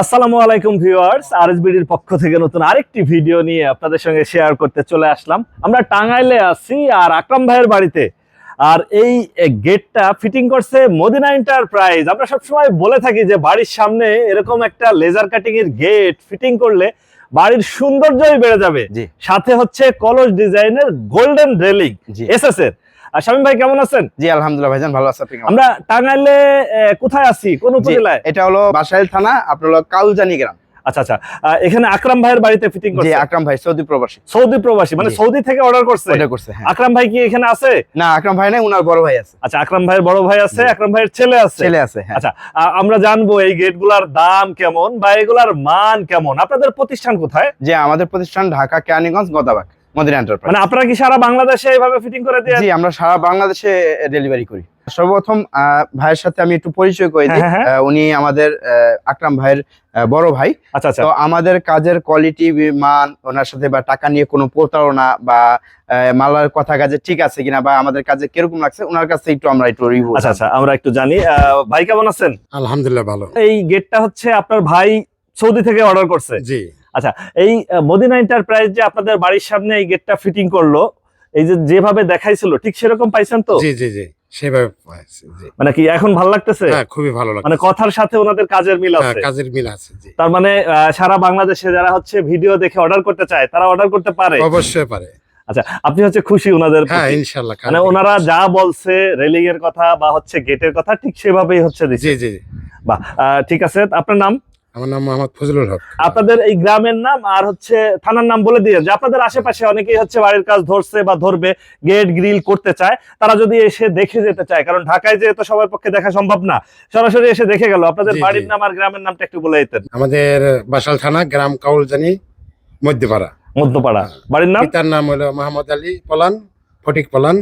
আসসালামু আলাইকুম ভিউয়ার্স আরএসবিডির পক্ষ থেকে নতুন আরেকটি ভিডিও নিয়ে আপনাদের সঙ্গে শেয়ার করতে চলে আসলাম। আমরা টাঙ্গাইলে আছি আর আকরাম ভাইয়ের বাড়িতে। আর এই গেটটা ফিটিং করছে মদিনা এন্টারপ্রাইজ। আমরা সবসময় বলে থাকি যে বাড়ির সামনে এরকম একটা লেজার কাটিং এর গেট ফিটিং করলে বাড়ির সৌন্দর্যই বেড়ে যাবে। জি। সাথে হচ্ছে কলস ডিজাইনের গোল্ডেন রেলিং জি। এসএস এর আর শামীম ভাই কেমন আছেন? জি আলহামদুলিল্লাহ ভাইজান ভালো আছেন আমরা টাঙ্গাইলে কোথায় আছি? কোন উপজেলায়? এটা হলো বাসাইল থানা আপনার হলো কাউজানি গ্রাম। আচ্ছা আচ্ছা। এখানে আকরাম ভাইয়ের বাড়িতে ফিটিং করছে? আকরাম ভাই সৌদি প্রবাসী। সৌদি প্রবাসী মানে সৌদি থেকে অর্ডার করছে? ওটা করছে হ্যাঁ। আকরাম ভাই কি এখানে আছে? না আকরাম ভাই নাই উনার বড় ভাই আছে। আচ্ছা আকরাম ভাইয়ের বড় ভাই আছে। আকরাম ভাইয়ের ছেলে আছে? ছেলে আছে হ্যাঁ। আচ্ছা আমরা জানব এই গেটগুলার দাম কেমন বা এগুলার মান কেমন? আপনাদের প্রতিষ্ঠান কোথায়? যে আমাদের প্রতিষ্ঠান ঢাকা কেরানীগঞ্জ গদাবাগ। মদিনা এন্টারপ্রাইজ মানে আপনারা কি সারা বাংলাদেশে এইভাবে ফিটিং করে দিয়ে জি আমরা সারা বাংলাদেশে ডেলিভারি করি। সর্বপ্রথম আহ, ভাইয়ের সাথে আমি একটু পরিচয় করে দিই। হ্যাঁ, হ্যাঁ। আহ, উনি আমাদের আহ, আকরাম ভাইয়ের বড় ভাই। আচ্ছা আচ্ছা। তো আমাদের কাজের কোয়ালিটি মান ওনার সাথে বা টাকা নিয়ে কোনো প্রতারণা বা আহ, মালার কথা কাজে ঠিক আছে কিনা বা আমাদের কাজে কীরকম লাগছে ওনার কাছে একটু আমরা একটু রিভিউ আচ্ছা আচ্ছা আমরা একটু জানি। আহ, ভাই কেমন আছেন? আলহামদুলিল্লাহ ভালো। এই গেটটা হচ্ছে আপনার ভাই সৌদি থেকে অর্ডার করছে। জি। এই আহ, মদিনা এন্টারপ্রাইজ যে আপনাদের বাড়ির সামনে এই গেটটা ফিটিং করল এই যে যেভাবে দেখাইছিল ঠিক সেরকম পাইছেন তো? জি জি জি সেভাবে মানে কি এখন ভালো লাগতেছে? হ্যাঁ খুবই ভালো লাগে মানে কথার সাথে ওনাদের কাজের মিল হ্যাঁ, আছে? কাজের মিল আছে জি। তার মানে সারা বাংলাদেশে যারা হচ্ছে ভিডিও দেখে অর্ডার করতে চায় তারা অর্ডার করতে পারে? অবশ্যই পারে। আচ্ছা আপনি হচ্ছে খুশি ওনাদের হ্যাঁ? মানে ওনারা যা বলছে রেলিং এর কথা বা হচ্ছে গেটের কথা ঠিক সেভাবেই হচ্ছে জি জি। আহ, ঠিক আছে আপনার নাম? আমার নাম মোহাম্মদ ফজলুল হক। আপনাদের এই গ্রামের নাম আর হচ্ছে থানার নাম বলে দিয়ে যে আপনাদের আশেপাশে অনেকেই হচ্ছে বাড়ির কাজ ধরছে বা ধরবে গেট গ্রিল করতে চায়। তারা যদি এসে দেখে যেতে চায় কারণ ঢাকায় যেহেতু সবার পক্ষে দেখা সম্ভব না সরাসরি এসে দেখে গেল। আপনাদের। বাড়ির নাম আর গ্রামের নামটা একটু বলে দিতেন। আমাদের বাসাল থানা গ্রাম কাউলজানি মধ্যপাড়া। মধ্যপাড়া। বাড়ির নাম? পিতার নাম হলো মোহাম্মদ আলী পলান ফটিক পলান।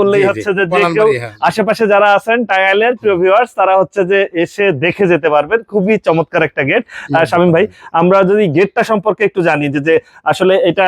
বললেই হচ্ছে যে যে কেউ হ্যাঁ। আশেপাশে যারা আছেন টাঙ্গাইলের প্রিয় ভিউয়ার্স তারা হচ্ছে যে এসে দেখে যেতে পারবেন। খুবই চমৎকার একটা গেট শামীম ভাই আমরা যদি গেটটা সম্পর্কে একটু জানি যে আসলে এটা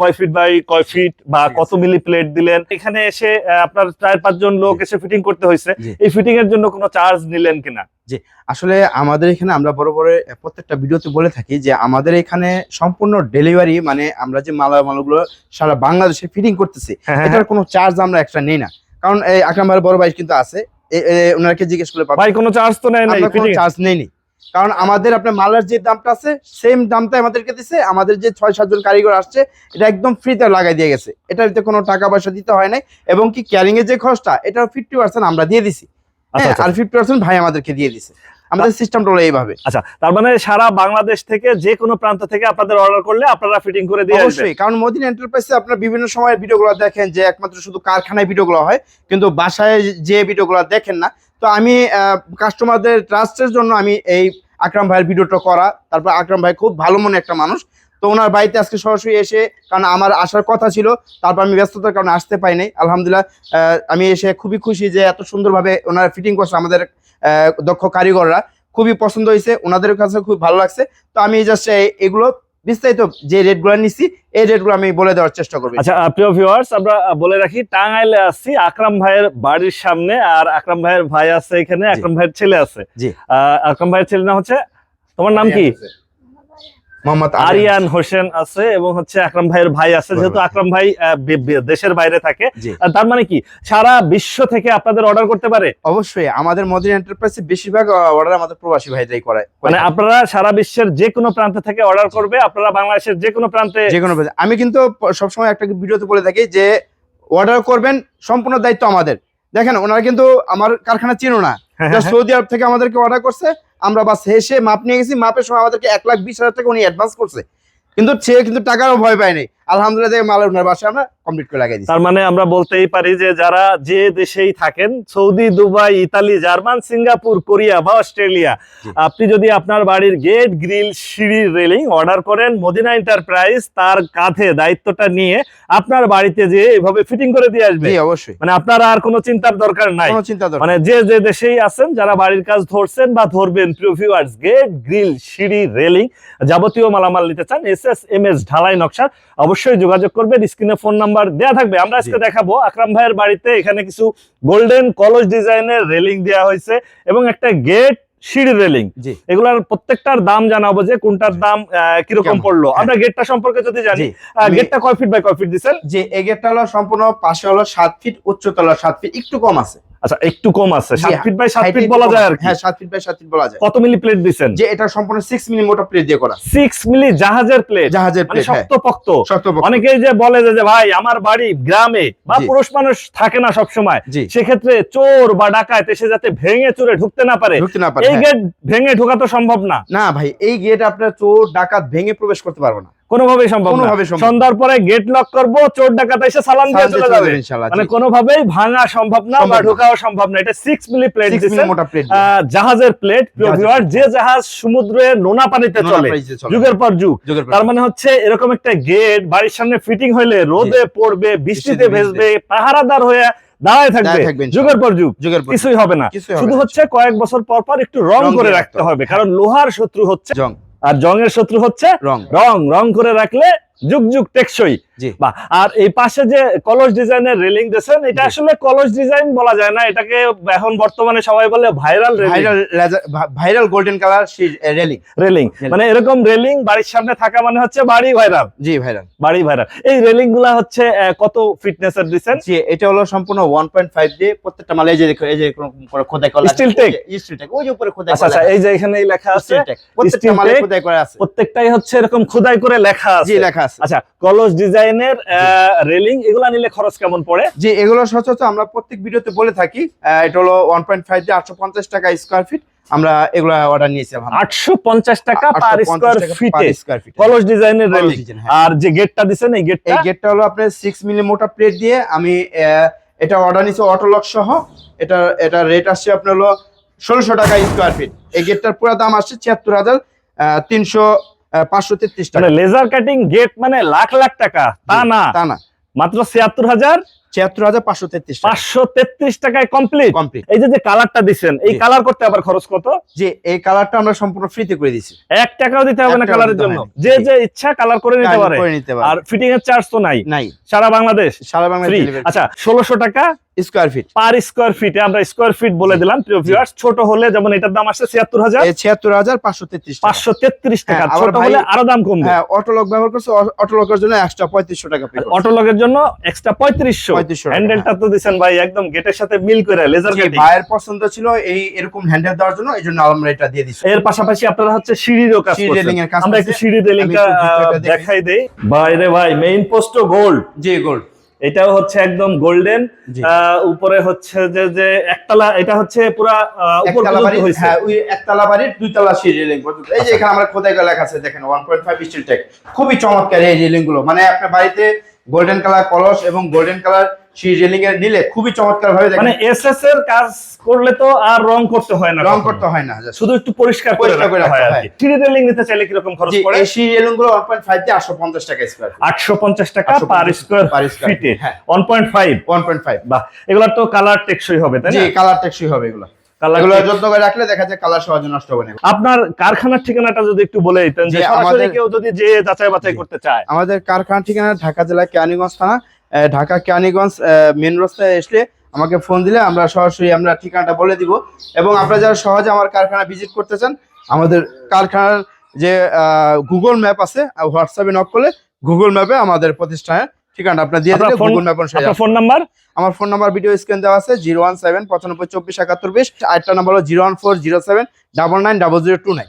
কয় ফিট বাই কয় ফিট বা কত মিলি প্লেট দিলেন? এখানে এসে আপনার চার পাঁচজন লোক এসে ফিটিং করতে হয়েছে। এই ফিটিং এর জন্য কোনো চার্জ নিলেন কিনা? আসলে আমাদের এখানে আমরা বড় বড় প্রত্যেকটা ভিডিওতে বলে থাকি যে আমাদের এখানে সম্পূর্ণ ডেলিভারি মানে আমরা যে মালা মালগুলো সারা বাংলাদেশে ফিটিং করতেছি হ্যাঁ, এটার কোনো চার্জ আমরা এক্সট্রা নেই না। কারণ এই আকরাম ভাইয়ের বড় ভাই কিন্তু আছে ওনাকে জিজ্ঞেস করলে ভাই কোনো চার্জ তো নাই আমরা কোনো চার্জ নেইনি কারণ আমাদের আপনার মালার যে দামটা আছে সেম দামটা আমাদেরকে দিছে আমাদের যে ছয় সাতজন কারিগর আসছে এটা একদম ফ্রিতে লাগাই দিয়ে গেছে। এটাতে কোনো টাকা পয়সা দিতে হয় নাই এবং কি ক্যারিং এর যে খরচটা এটা ফিফটি পার্সেন্ট আমরা দিয়ে দিছি। হ্যাঁ। আর ফিফটি পার্সেন্ট ভাই আমাদেরকে দিয়ে দিছে। আমাদের সিস্টেমটা হলো এইভাবে। আচ্ছা তার মানে সারা বাংলাদেশ থেকে যে কোনো প্রান্ত থেকে আপনাদের অর্ডার করলে আপনারা ফিটিং করে দিয়ে অবশ্যই কারণ মদিনা এন্টারপ্রাইসে আপনার বিভিন্ন সময় ভিডিওগুলো দেখেন যে একমাত্র শুধু কারখানায় ভিডিওগুলো হয় কিন্তু বাসায় যে ভিডিওগুলো দেখেন না। তো আমি কাস্টমারদের ট্রাস্টের জন্য আমি এই আকরাম ভাইয়ের ভিডিওটা করা তারপর আকরাম ভাই খুব ভালো মনে একটা মানুষ। তো ওনার বাড়িতে আজকে সরাসরি এসে কারণ আমার আসার কথা ছিল তারপর আমি ব্যস্ততার কারণে আসতে পাই নাই। আলহামদুলিল্লাহ আমি এসে খুবই খুশি যে এত সুন্দরভাবে ওনারা ফিটিং করছে আমাদের দক্ষ কারিগররা। খুবই পছন্দ হয়েছে ওনাদের কাছে খুব ভালো লাগছে। তো আমি জাস্ট এগুলো বিস্তারিত যে রেটগুলো নিছি এই রেটগুলো আমি বলে দেওয়ার চেষ্টা করব। আচ্ছা প্রিয় ভিউয়ার্স আমরা বলে রাখি টাঙ্গাইলে আছি আকরাম ভাইয়ের বাড়ির সামনে আর আকরাম ভাইয়ের ভাই আছে এখানে আকরাম ভাইয়ের ছেলে আছে। আহ, আকরাম ভাইয়ের ছেলে না হচ্ছে তোমার নাম কি? মোহাম্মদ আরিয়ান। হোসেন আছে এবং হচ্ছে আকরাম ভাইয়ের ভাই আছে যেহেতু আকরাম ভাই দেশের বাইরে থাকে। তার মানে কি সারা বিশ্ব থেকে আপনাদের অর্ডার করতে পারে? অবশ্যই আমাদের মদিনা এন্টারপ্রাইসে বেশিরভাগ অর্ডার আমাদের প্রবাসী ভাইরাই করে মানে আপনারা সারা বিশ্বের যে কোনো প্রান্ত থেকে অর্ডার করবে আপনারা বাংলাদেশের যে কোনো প্রান্তে যে কোনো। আমি কিন্তু সবসময় একটা ভিডিওতে বলে থাকি যে অর্ডার করবেন সম্পূর্ণ দায়িত্ব আমাদের। দেখেন ওনারা কিন্তু আমার কারখানা চিনো না। হ্যাঁ, Just হ্যাঁ, সৌদি আরব থেকে আমাদেরকে অর্ডার করছে আমরা বাস হেসে মাপ নিয়ে গেছি, মাপের সময় আমাদেরকে এক লাখ বিশ হাজার টাকা উনি অ্যাডভান্স করছে। কিন্তু সে কিন্তু টাকারও ভয় পায়নি আলহামদুলিল্লাহ মাল ওনার বাসায় আমরা কমপ্লিট করে দিচ্ছি তার মানে আমরা বলতেই পারি যে যারা যে দেশেই থাকেন Saudi Dubai Italy German Singapore Korea বা অস্ট্রেলিয়া আপনি যদি আপনার বাড়ির গেট গ্রিল সিঁড়ি রেলিং অর্ডার করেন মদিনা এন্টারপ্রাইজ তার কাঁধে দায়িত্বটা নিয়ে আপনার বাড়িতে যে এভাবে ফিটিং করে দিয়ে আসবে অবশ্যই। মানে আপনার আর কোনো চিন্তার দরকার নাই। কোনো চিন্তা মানে যে যে দেশেই আছেন যারা বাড়ির কাজ ধরছেন বা ধরবেন প্রিয় ভিউয়ার্স গেট গ্রিল সিঁড়ি রেলিং যাবতীয় মালামাল নিতে চান এস এস এম এস ঢালাই নকশা অবশ্যই যোগাযোগ করবেন স্ক্রিনে ফোন নাম্বার দেয়া থাকবে। আমরা আজকে দেখাবো আকরাম ভাইয়ের বাড়িতে এখানে কিছু গোল্ডেন কলস ডিজাইনের রেলিং দেওয়া হয়েছে এবং একটা গেট সিঁড়ি রেলিং। এগুলার প্রত্যেকটার দাম জানাব যে কোনটার দাম কীরকম পড়ল। হ্যাঁ। আমরা গেটটা সম্পর্কে যদি জানি গেটটা কয় ফিট বাই কয় ফিট দিচ্ছেন যে এই গেটটা হলো সম্পূর্ণ পাশে হলো সাত ফিট উচ্চতলা সাত ফিট একটু কম আছে। আচ্ছা একটু কম আছে। জি, সাত ফিট বাই সাত height ফিট বলা যায় আর কি। হ্যাঁ সাত ফিট বাই সাত ফিট বলা যায়। কত মিলি প্লেট দিচ্ছেন যে এটা সম্পূর্ণ সিক্স মিলি মোটা প্লেট দিয়ে করা। সিক্স মিলি জাহাজের প্লেট জাহাজের মানে প্লেট হ্যাঁ। শক্ত পক্ত শক্তপোক্ত। অনেকেই যে বলে যে ভাই আমার বাড়ি গ্রামে বা পুরুষ মানুষ থাকে না সব সময় জি। সেক্ষেত্রে চোর বা ডাকাত এসে যাতে ভেঙে চুরে ঢুকতে না পারে ঢুকতে না পারে এই হ্যাঁ। গেট ভেঙে ঢোকা তো সম্ভব না। না ভাই এই গেট আপনার চোর ডাকাত ভেঙে প্রবেশ করতে পারবে না। কোনোভাবেই সম্ভব। সন্ধ্যার পরে গেট লক করব চোর ডাকাত এসে সালাম দিয়ে চলে যাবে। মানে কোনোভাবেই ভাঙা সম্ভব না বা ঢোকাও সম্ভব না। এটা সিক্স মিলি প্লেট জাহাজের প্লেট যে জাহাজ সমুদ্রে নোনা পানিতে চলে যুগের পর যুগ। তার মানে হচ্ছে এরকম একটা গেট বাড়ির সামনে ফিটিং হইলে রোদে পড়বে বৃষ্টিতে ভেজবে পাহারাদার হয়ে দাঁড়ায় থাকবে। যুগের পর যুগ। যুগের কিছুই হবে না। শুধু হচ্ছে কয়েক বছর পর পর একটু রং করে রাখতে রাখতে হবে। কারণ লোহার শত্রু হচ্ছে জং। আর জং এর শত্রু হচ্ছে রং। রং। রং করে রাখলে যুগ যুগ টেকসই। বা আর এই পাশে যে কলস ডিজাইনের রেলিং দিয়েছেন এটা জি। আসলে কলস ডিজাইন বলা যায় না এটাকে এখন বর্তমানে সবাই বলে viral viral golden colour railing. Railing মানে এরকম রেলিং বাড়ির সামনে থাকা মানে হচ্ছে বাড়ি ভাইরাল। জি ভাইরাল। বাড়ি ভাইরাল। এই রেলিংগুলা হচ্ছে কত ফিটনেসের দিচ্ছেন জি এটা হলো সম্পূর্ণ 1.5 দিয়ে প্রত্যেকটা মালে এই যে দেখো, এই যে করে খোদাই করা Steel tech? স্টিল টেক ওই যে উপরে খোদাই আচ্ছা করা আচ্ছা এই যে এখানে লেখা আছে প্রত্যেকটা মালে খোদাই করা আছে। প্রত্যেকটাই হচ্ছে এরকম খোদাই করে লেখা জি আছে। লেখা আছে। আচ্ছা কলস ডিজাইনের রেলিং এগুলা নিলে খরচ কেমন পড়ে? জি এগুলো সচরাচর আমরা প্রত্যেক ভিডিওতে বলে থাকি। এটা হলো 1.5 দিয়ে 850 টাকা স্কয়ার ফিট আমরা এগুলো অর্ডার নিয়েছি। আটশো পঞ্চাশ টাকা পার 850 স্কোয়ার ফিটে কলস ডিজাইনের রেলিং। হ্যাঁ। আর যে গেটটা দিছেন এই গেটটা এই গেটটা হলো আপনার 6 মিলি মোটা প্লেট দিয়ে আমি এটা অর্ডার নিয়েছি অটোলক সহ। এটা এটা রেট আসছে আপনার হলো 1600 টাকা স্কয়ার ফিট এই গেটটার পুরো দাম আসছে 74300 তিনশো পাঁচশো তেত্রিশ টাকা। লেজার কাটিং গেট মানে লাখ লাখ টাকা তা না। তা না। মাত্র ছিয়াত্তর হাজার? ছিয়াত্তর হাজার পাঁচশো তেত্রিশ পাঁচশো তেত্রিশ টাকায় কমপ্লিট কমপ্লিট এই যে কালারটা দিচ্ছেন এই কালার করতে আবার খরচ কত? যে এই কালারটা আমরা সম্পূর্ণ ফ্রিতে করে দিছি। এক টাকাও দিতে হবে না কালারের জন্য। যে যে ইচ্ছা কালার করে নিতে পারে। আর ফিটিং এর চার্জ তো নাই। নাই। সারা বাংলাদেশ? সারা বাংলা ফ্রি আচ্ছা ষোলোশো টাকা স্কোয়ার ফিট পার স্কোয়ার ফিটে আমরা স্কোয়ার ফিট বলে দিলাম প্রিয় ভিউয়ার্স ছোট হলে যেমন এটার দাম আসছে ছিয়াত্তর হাজার। এই ছিয়াত্তর হাজার পাঁচশো তেত্রিশ পাঁচশো তেত্রিশ টাকা হ্যাঁ, ছোট ভাই- হলে আরও দাম কমবে। হ্যাঁ অটোলক ব্যবহার করছে অটোলকের জন্য এক্সট্রা টাকা পে অটোলগের জন্য এক্সট্রা পঁয়ত্রিশশো। 3500 টাকা, হ্যান্ডেলটা তো দিচ্ছেন ভাই একদম গেটের সাথে মিল করে লেজার কাটিং ভাইয়ের পছন্দ ছিল এই এরকম হ্যান্ডেল দেওয়ার জন্য এই জন্য আমরা এটা দিয়ে দিচ্ছি এর পাশাপাশি আপনারা হচ্ছে সিঁড়িরও কাজ করছেন। আমরা একটু সিঁড়ি রেলিংটা দেখাই। দেখাই দেই। বাইরে ভাই মেইন পোস্ট গোল্ড জি গোল্ড এটাও হচ্ছে একদম গোল্ডেন। উপরে হচ্ছে যে যে একতলা এটা হচ্ছে পুরা উপর তলা পর্যন্ত হয়েছে। হ্যাঁ ওই একতলা বাড়ির দুইতলা সিঁড়ি রেলিং পর্যন্ত। এই যে এখানে আমরা খোদাই করে লেখা আছে দেখেন one point five steel tech খুবই চমৎকার এই রেলিংগুলো। মানে আপনার বাড়িতে গোল্ডেন কালার কলস এবং গোল্ডেন কালার সিঁড়ি এর নিলে খুবই চমৎকার ভাবে মানে এসএস এর কাজ করলে তো আর রং করতে হয় না রং করতে হয় না শুধু একটু পরিষ্কার করে রাখতে হয় আর কি। রেলিং নিতে চাইলে কীরকম খরচ পড়ে? এই সিঁড়ি গুলো ওয়ান পয়েন্ট ফাইভ দিয়ে টাকা স্কোয়ার আটশো পঞ্চাশ টাকা পার স্কোয়ার ফিটে feet, হ্যাঁ। One point five one point five বাহ এগুলার তো কালার টেকসই হবে তাই জি কালার টেকসই হবে এগুলো। কালার যত্ন করে রাখলে দেখা যায় কালার সহজে নষ্ট হবে না। আপনার কারখানার ঠিকানাটা যদি একটু বলে দিতেন যে সরাসরি আমাদের- কেউ যদি যে যাচাই বাছাই। করতে চায়। আমাদের কারখানা ঠিকানা ঢাকা জেলা কেরানীগঞ্জ থানা ঢাকা কেরানীগঞ্জ মেন রাস্তায় আসলে আমাকে ফোন দিলে আমরা সরাসরি আমরা ঠিকানাটা বলে দিব। এবং আপনারা যারা সহজে আমার কারখানা ভিজিট করতে চান আমাদের কারখানার যে গুগল ম্যাপ আছে হোয়াটসঅ্যাপে নক করলে গুগল ম্যাপে আমাদের প্রতিষ্ঠানের ঠিকানা আপনার দিয়ে দিলে গুগল ম্যাপ অনুসারে আপনার ফোন নাম্বার আমার ফোন নাম্বার ভিডিও স্ক্রিন দেওয়া আছে জিরো ওয়ান সেভেন পঁচানব্বই চব্বিশ একাত্তর বিশ আরেকটা নাম্বার হলো zero one four zero seven double nine double zero two nine